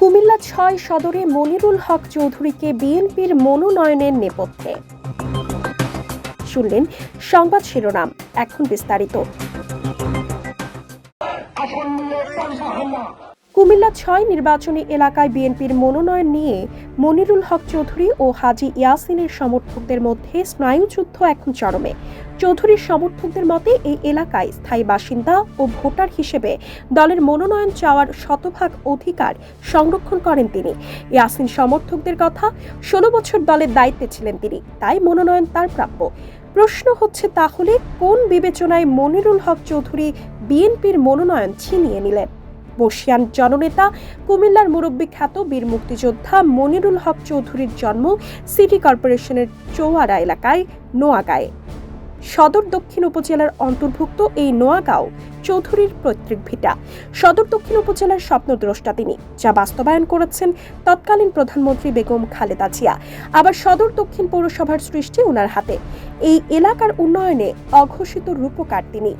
কুমিল্লা ছয় সদরে মনিরুল হক চৌধুরীকে বিএনপির মনোনয়নের নেপথ্যে। শুনলেন সংবাদ শিরোনাম, এখন বিস্তারিত। কুমিল্লা ছয় নির্বাচনী এলাকায় বিএনপির মনোনয়ন নিয়ে মনিরুল হক চৌধুরী ও হাজি ইয়াসিনের সমর্থকদের মধ্যে স্নায়ুযুদ্ধ এখন চরমে। চৌধুরীর সমর্থকদের মতে, এই এলাকায় স্থায়ী বাসিন্দা ও ভোটার হিসেবে দলের মনোনয়ন চাওয়ার শতভাগ অধিকার সংরক্ষণ করেন তিনি। ইয়াসিন সমর্থকদের কথা, ষোলো বছর দলের দায়িত্বে ছিলেন তিনি, তাই মনোনয়ন তার প্রাপ্য। প্রশ্ন হচ্ছে তাহলে, কোন বিবেচনায় মনিরুল হক চৌধুরী বিএনপির মনোনয়ন ছিনিয়ে নিলেন? বর্ষিয়ান জননেতা, কুমিল্লার মুরব্বী খ্যাত বীর মুক্তিযোদ্ধা মনিরুল হক চৌধুরীর জন্ম সিটি কর্পোরেশনের চৌয়ারা এলাকায়, নোয়াগাঁয়ে। সদর দক্ষিণ উপজেলার অন্তর্ভুক্ত এই নোয়াগাঁও চৌধুরীর পৈতৃক ভিটা। সদর দক্ষিণ উপজেলার স্বপ্নদ্রষ্টা তিনি, যা বাস্তবায়ন করেছেন তৎকালীন প্রধানমন্ত্রী বেগম খালেদা জিয়া। আবার সদর দক্ষিণ পৌরসভার সৃষ্টি ওনার হাতে। এই এলাকার উন্নয়নে অঘোষিত রূপকার তিনি।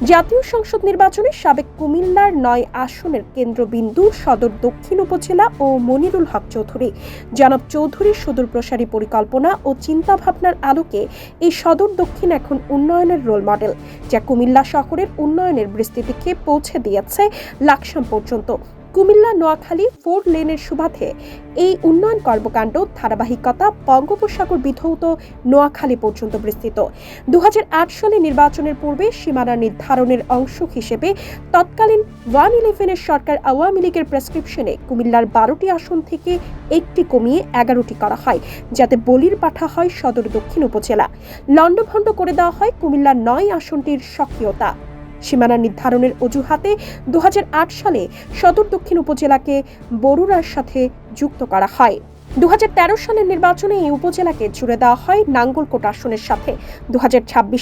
জাতীয় সংসদ নির্বাচনে সাবেক কুমিল্লার নয় আসনের কেন্দ্রবিন্দু সদর দক্ষিণ উপজেলা ও মনিরুল হক চৌধুরী। জনাব চৌধুরীর সুদূর প্রসারী পরিকল্পনা ও চিন্তাভাবনার আলোকে এই সদর দক্ষিণ এখন উন্নয়নের রোল মডেল, যা কুমিল্লা শহরের উন্নয়নের বিস্তৃতিকে পৌঁছে দিয়েছে লাকসাম পর্যন্ত। কুমিল্লা, নোয়াখালী ফোর লেনের সুবাদে এই উন্নয়ন কর্মকাণ্ড ধারাবাহিকতা বঙ্গোপসাগর বিধৌত নোয়াখালী পর্যন্ত বিস্তৃত। দু হাজার আট সালে নির্বাচনের পূর্বে সীমানা নির্ধারণের অংশ হিসেবে তৎকালীন ওয়ান ইলেভেনের সরকার আওয়ামী লীগের প্রেসক্রিপশনে কুমিল্লার বারোটি আসন থেকে একটি কমিয়ে এগারোটি করা হয়, যাতে বলির পাঠা হয় সদর দক্ষিণ উপজেলা। লণ্ডভণ্ড করে দেওয়া হয় কুমিল্লার নয় আসনটির সক্রিয়তা। সীমানা নির্ধারণের অজুহাতে দু হাজার আট সালে সদর দক্ষিণ উপজেলাকে বরুড়ার সাথে যুক্ত করা হয়। দু হাজার তেরো সালের নির্বাচনে এই উপজেলাকে জুড়ে দেওয়া হয় নাঙ্গলকোট আসনের সাথে। দু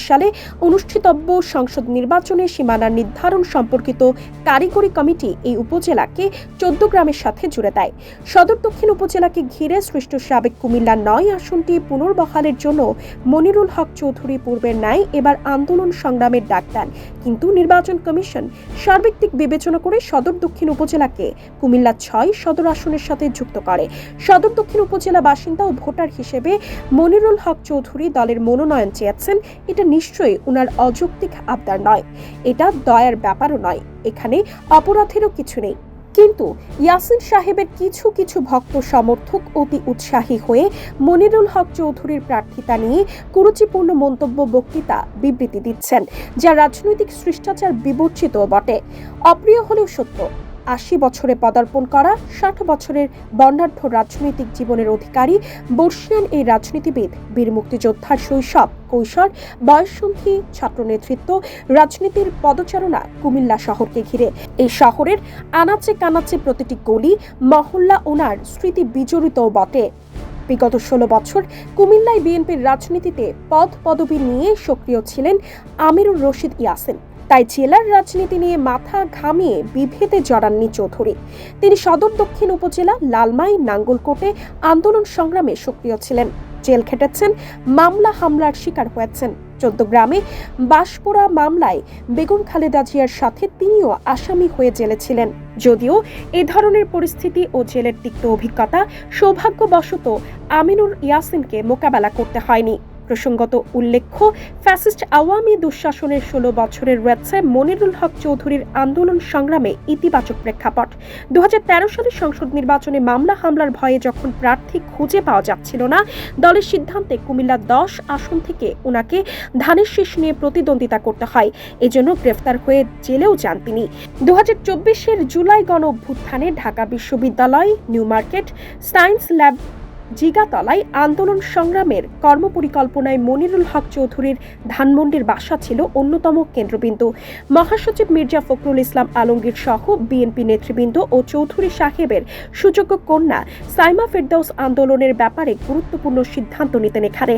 সালে অনুষ্ঠিতব্য সংসদ নির্বাচনে সীমানা নির্ধারণ সম্পর্কিত কারিগরি কমিটি এই উপজেলাকে চোদ্দ গ্রামের সাথে জুড়ে দেয়। সদর দক্ষিণ উপজেলাকে ঘিরে সৃষ্ট সাবেক কুমিল্লা নয় আসনটি পুনর্বহালের জন্য মনিরুল হক চৌধুরী পূর্বের ন্যায় এবার আন্দোলন সংগ্রামের ডাক দেন। কিন্তু নির্বাচন কমিশন সার্বিক বিবেচনা করে সদর দক্ষিণ উপজেলাকে কুমিল্লা ছয় সদর আসনের সাথে যুক্ত করে। সদর দক্ষিণ উপজেলা বাসিন্দা ও ভোটার হিসেবে মনিরুল হক চৌধুরী দলের মনোনয়ন চেয়েছেন। এটা নিশ্চয়ই উনার অযৌক্তিক আবদার নয়। এটা দয়ার ব্যাপারও নয়। এখানে অপরাধেরও কিছু নেই। কিন্তু ইয়াসিন সাহেবের কিছু কিছু ভক্ত সমর্থক অতি উৎসাহী হয়ে মনিরুল হক চৌধুরীর প্রার্থিতা নিয়ে কুরুচিপূর্ণ মন্তব্য, বক্তৃতা, বিবৃতি দিচ্ছেন, যা রাজনৈতিক শিষ্টাচার বিবর্জিত বটে। অপ্রিয় হলেও সত্য। আশি বছরে পদার্পণ করা, ষাট বছরের বর্ণাঢ্য রাজনৈতিক জীবনের অধিকারী, বর্ষিয়ান এই রাজনীতিবিদ, বীর মুক্তিযোদ্ধার শৈশব, কৈশোর, বয়ঃসন্ধি ছাত্র নেতৃত্ব রাজনীতির পদচারণা কুমিল্লা শহরকে ঘিরে। এই শহরের আনাচে কানাচে প্রতিটি গলি, মহল্লা ওনার স্মৃতি বিজড়িত বটে। বিগত ষোলো বছর কুমিল্লায় বিএনপির রাজনীতিতে পদ পদবি নিয়ে সক্রিয় ছিলেন আমিরুর রশিদ ইয়াসিন। তাই জেলার রাজনীতি নিয়ে মাথা ঘামিয়ে বিভেদে জড়াননি চৌধুরী। তিনি সদর দক্ষিণ উপজেলা লালমাই নাঙ্গলকোটে আন্দোলন সংগ্রামে সক্রিয় ছিলেন। জেল খেটেছেন, মামলা হামলার শিকার হয়েছেন। চোদ্দ গ্রামে বাসপোড়া মামলায় বেগম খালেদা জিয়ার সাথে তিনিও আসামি হয়ে জেলে ছিলেন। যদিও এ ধরনের পরিস্থিতি ও জেলের তিক্ত অভিজ্ঞতা সৌভাগ্যবশত আমিনুর ইয়াসিনকে মোকাবেলা করতে হয়নি। প্রসঙ্গত উল্লেখ্য, ফ্যাসিস্ট আওয়ামী দুঃশাসনের ষোলো বছরের রয়েছে মনিরুল হক চৌধুরীর আন্দোলন সংগ্রামে ইতিবাচক প্রেক্ষাপট। দু সালে সংসদ নির্বাচনে মামলা হামলার ভয়ে যখন প্রার্থী খুঁজে পাওয়া যাচ্ছিল না, দলের সিদ্ধান্তে কুমিল্লা দশ আসন থেকে ওনাকে ধানের শীষ নিয়ে প্রতিদ্বন্দ্বিতা করতে হয়। এজন্য গ্রেফতার হয়ে জেলেও যান তিনি। দু হাজার চব্বিশের জুলাই গণ অভ্যুত্থানে ঢাকা বিশ্ববিদ্যালয়, নিউ মার্কেট, সায়েন্স ল্যাব জিগাতলায় আন্দোলন সংগ্রামের কর্মপরিকল্পনায় মনিরুল হক চৌধুরীর ধানমন্ডির বাসা ছিল অন্যতম কেন্দ্রবিন্দু। মহাসচিব মির্জা ফখরুল ইসলাম আলমগীর সহ বিএনপি নেতৃবৃন্দ ও চৌধুরী সাহেবের সুযোগ্য কন্যা সাইমা ফেরদৌস আন্দোলনের ব্যাপারে গুরুত্বপূর্ণ সিদ্ধান্ত নিতেন এখানে।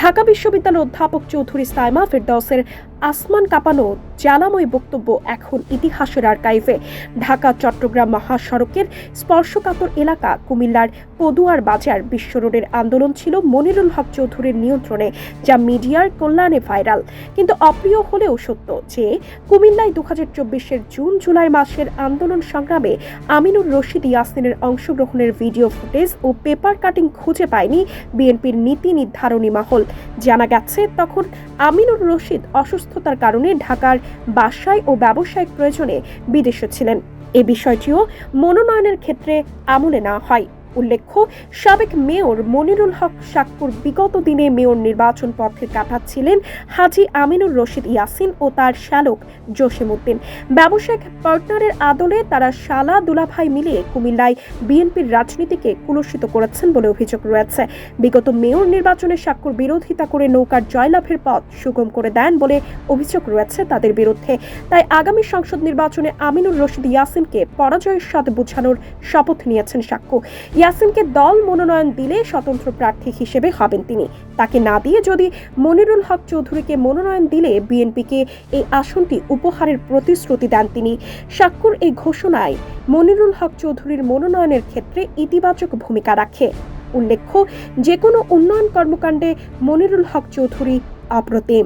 ঢাকা বিশ্ববিদ্যালয়ের অধ্যাপক চৌধুরী সাইমা ফেরদৌসের আসমান কাঁপানো জ্বালাময় বক্তব্য এখন ইতিহাসের আর্কাইভে। ঢাকা চট্টগ্রাম মহাসড়কের স্পর্শকাতর এলাকা কুমিল্লার পদুয়ার বাজার বিশ্ব রোডের আন্দোলন ছিল মনিরুল হক চৌধুরীর নিয়ন্ত্রণে, যা মিডিয়ার কল্যাণে ভাইরাল। কিন্তু অপ্রিয় হলেও সত্য যে, কুমিল্লায় দু হাজার চব্বিশের জুন জুলাই মাসের আন্দোলন সংগ্রামে আমিনুর রশিদ ইয়াসিনের অংশগ্রহণের ভিডিও ফুটেজ ও পেপার কাটিং খুঁজে পায়নি বিএনপির নীতি নির্ধারণী মহল। জানা গেছে, তখন আমিনুর রশিদ অসুস্থতার কারণে ঢাকার বাসায় ও ব্যবসায়িক প্রয়োজনে বিদেশে ছিলেন। এ বিষয়টিও মনোনয়নের ক্ষেত্রে আমলে না হয়। উল্লেখ্য, সাবেক মেয়র মনিরুল হক সাক্কুর বিগত দিনে মেয়র নির্বাচন পথে কাটাচ্ছিলেন হাজি আমিনুর রশিদ ইয়াসিন ও তার শ্যালক জসিমউদ্দিন। ব্যবসায়িক পার্টনারের আদলে তারা শালা দুলাভাই মিলে কুমিল্লায় বিএনপির রাজনীতিকে কুলসিত করেছেন বলে অভিযোগ রয়েছে। বিগত মেয়র নির্বাচনে সাক্কুর বিরোধিতা করে নৌকার জয়লাভের পথ সুগম করে দেন বলে অভিযোগ রয়েছে তাদের বিরুদ্ধে। তাই আগামী সংসদ নির্বাচনে আমিনুর রশিদ ইয়াসিনকে পরাজয়ের স্বাদ বোঝানোর শপথ নিয়েছেন সাক্কু ইয়াসিনকে দল মনোনয়ন দিলে স্বতন্ত্র প্রার্থী হিসেবে হবেন তিনি। তাকে না দিয়ে যদি মনিরুল হক চৌধুরীকে মনোনয়ন দিলে বিএনপিকে এই আসনটি উপহারের প্রতিশ্রুতি দেন তিনি। সাক্কুর এই ঘোষণায় মনিরুল হক চৌধুরীর মনোনয়নের ক্ষেত্রে ইতিবাচক ভূমিকা রাখে। উল্লেখ্য, যে কোনো উন্নয়ন কর্মকাণ্ডে মনিরুল হক চৌধুরী অপ্রতিম।